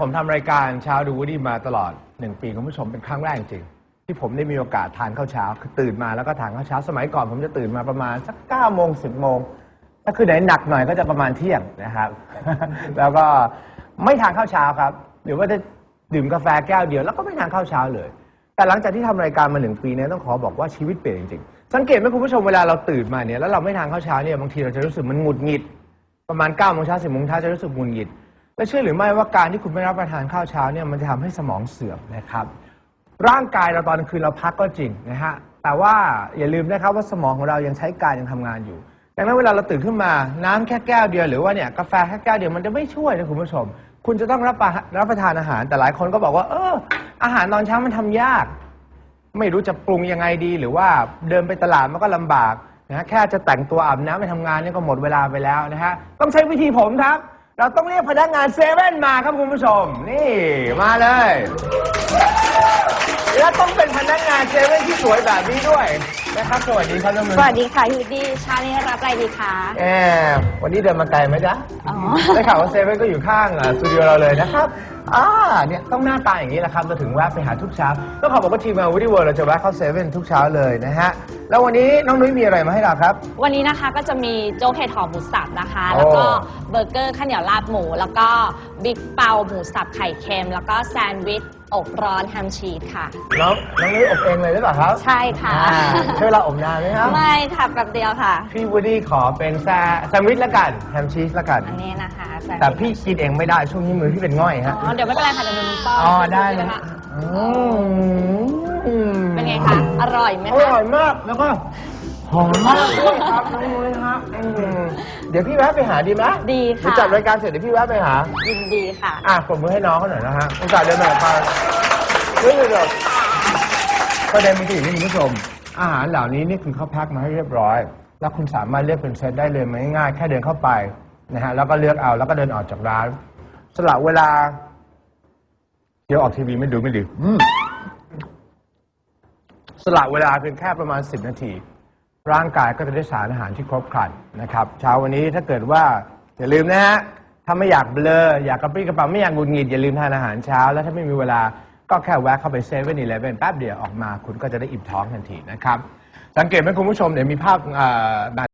ผมทำรายการเช้าดูวูดี้มาตลอดหนึ่งปีคุณผู้ชมเป็นครั้งแรกจริงที่ผมได้มีโอกาสทานข้าวเช้า คือตื่นมาแล้วก็ทานข้าวเช้าสมัยก่อน ผมจะตื่นมาประมาณสักเก้าโมงสิบโมงถ้าคือไหนหนักหน่อยก็จะประมาณเที่ยงนะครับ แล้วก็ไม่ทานข้าวเช้าครับ หรือว่าจะดื่มกาแฟแก้วเดียวแล้วก็ไม่ทานข้าวเช้าเลย แต่หลังจากที่ทำรายการมาหนึ่งปีเนี่ยต้องขอบอกว่าชีวิตเปลี่ยนจริงๆสังเกตไหมคุณผู้ชมเวลาเราตื่นมาเนี่ยแล้วเราไม่ทานข้าวเช้าเนี่ยบางทีเราจะรู้สึกมันหงุดหงิด ประมาณ9ก้าโมงเช้าสิบโมงเช้าจะรู้สึกหงุดหงิด และเชื่อหรือไม่ว่าการที่คุณไม่รับประทานข้าวเช้าเนี่ยมันจะทำให้สมองเสื่อมนะครับ ร่างกายเราตอนกลางคืนเราพักก็จริงนะฮะแต่ว่าอย่าลืมนะครับว่าสมองของเรายังใช้การยังทำงานอยู่ดังนั้นเวลาเราตื่นขึ้นมาน้ำแค่แก้วเดียวหรือว่าเนี่ยกาแฟแค่แก้วเดียวมันจะไม่ช่วยนะคุณผู้ชม คุณจะต้องรับประรับประทานอาหาร แต่หลายคนก็บอกว่า เออ อาหารตอนเช้ามันทำยาก ไม่รู้จะปรุงยังไงดีหรือว่าเดินไปตลาดมันก็ลำบากนะฮะแค่จะแต่งตัวอาบน้ำไปทำงานนี่ก็หมดเวลาไปแล้วนะฮะต้องใช้วิธีผมครับ เราต้องเรียกพนักงานเซเว่นมาครับคุณผู้ชม นี่มาเลย และต้องเป็นพนักงานเซเว่นที่สวยแบบนี้ด้วยนะครับสวัสดีครับน้องนุ่นสวัสดีค่ะพี่วูดดี้เช้านี้รับอะไรดีคะแอมวันนี้เดินมาไกลไหมจ๊ะอ๋อได้ข่าวว่าเซเว่นก็อยู่ข้างอะสตูดิโอเราเลยนะครับ อ่าเนี่ยต้องหน้าตาอย่างนี้แหละครับเราถึงแวะไปหาทุกเช้าต้องขอบอกว่าทีมงานวูดี้เวิร์เราจะแวะเข้าเซเว่นทุกเช้าเลยนะฮะแล้ววันนี้น้องนุ้ยมีอะไรมาให้เราครับ วันนี้นะคะก็จะมีโจ๊กเห็ดหอมหมูสับนะคะโอ้แล้วก็เบอร์เกอร์ข้าวเหนียวลาบหมู แล้วก็บิ๊กเปาหมูสับไข่เค็ม แล้วก็แซนด์วิชอบร้อนแฮมชีสค่ะ น้องน้องนุ้ยอบเองเลยหรือเปล่าครับ ใช่ค่ะอ่าใช้เวลาอบนานไหมครับไม่ค่ะแป๊บเดียวค่ะ พี่วูดดี้ขอเป็นแซแซนด์วิชละกันแฮมชีสละกันอันนี้นะคะซนด์วิช แต่พี่กินเองไม่ได้ช่วงนี้มือพี่เป็นง่อยฮะอ๋อ เดี๋ยวไม่เป็นไรค่ะเดี๋ยวหนูป้อนอ๋อได้เลยนะคะอืมเป็นไงคะ อร่อยไหมอคะร่อยมากแล้วก็หอมมากด้วยครับน้องนุ้ยฮะอืมเดี๋ยวพี่แวะไปหาดีไหมดีเดี๋ยวค่ะจัดรายการเสร็จเดี๋ยวพี่แวะไปหา ยินดีค่ะ อะปรบมือให้น้องเขาหน่อยนะฮะอุตส่าห์เดินมาจากทางเฮ้ยเดี๋ยวประเด็นมันคืออย่างนี้คุณผู้ชม อาหารเหล่านี้นี่คือเขาแพ็คมาให้เรียบร้อย แล้วคุณสามารถเลือกเป็นเซตได้เลยมันง่ายๆแค่เดินเข้าไป นะฮะแล้วก็เลือกเอาแล้วก็เดินออกจากร้านสละเวลา เดี๋ยวออกทีวีไม่ดูไม่ดีอืมสละเวลาเพียงแค่ประมาณ 10 นาที ร่างกายก็จะได้สารอาหารที่ครบครันนะครับเช้าวันนี้ถ้าเกิดว่า อย่าลืมนะฮะถ้าไม่อยากเบลอ อยากกระปรี้กระเป๋าไม่อยากงุดหงิดอย่าลืมทานอาหารเช้า แล้วถ้าไม่มีเวลาก็แค่แวะเข้าไปเซเว่นอีเลฟเว่นแป๊บเดียวออกมา คุณก็จะได้อิ่มท้องทันทีนะครับ สังเกตไหมคุณผู้ชมเดี๋ยวมีภาพเอ่า